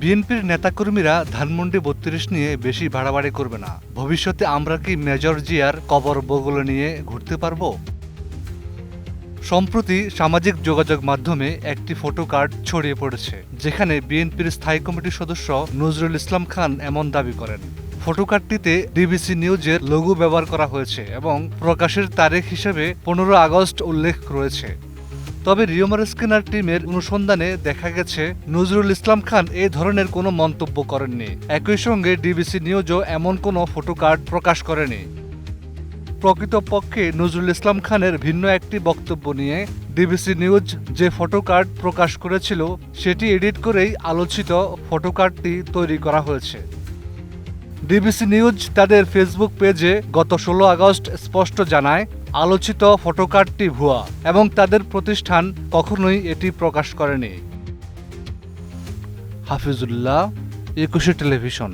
বিএনপির নেতাকর্মীরা ধানমন্ডি বত্রিশ নিয়ে বেশি বাড়াবাড়ি করবে না। ভবিষ্যতে আমরা কি মেজর জিয়ার কবর বগলে নিয়ে ঘুরতে পারব? সম্প্রতি সামাজিক যোগাযোগ মাধ্যমে একটি ফটো কার্ড ছড়িয়ে পড়েছে, যেখানে বিএনপির স্থায়ী কমিটির সদস্য নজরুল ইসলাম খান এমন দাবি করেন। ফটো কার্ডটিতে ডিবিসি নিউজের লঘু ব্যবহার করা হয়েছে এবং প্রকাশের তারিখ হিসেবে পনেরো আগস্ট উল্লেখ রয়েছে। তবে রিওমার স্ক্যানার টিমের অনুসন্ধানে দেখা গেছে, নজরুল ইসলাম খান এ ধরনের কোনো মন্তব্য করেননি। একই সঙ্গে ডিবিসি নিউজও এমন কোনো ফটো কার্ড প্রকাশ করেনি। প্রকৃতপক্ষে নজরুল ইসলাম খানের ভিন্ন একটি বক্তব্য নিয়ে ডিবিসি নিউজ যে ফটো কার্ড প্রকাশ করেছিল, সেটি এডিট করেই আলোচিত ফটো কার্ডটি তৈরি করা হয়েছে। ডিবিসি নিউজ তাদের ফেসবুক পেজে গত ষোলো আগস্ট স্পষ্ট জানায় আলোচিত ফটোকার্ডটি ভুয়া এবং তাদের প্রতিষ্ঠান কখনোই এটি প্রকাশ করেনি। হাফিজুল্লাহ একুশে টেলিভিশন।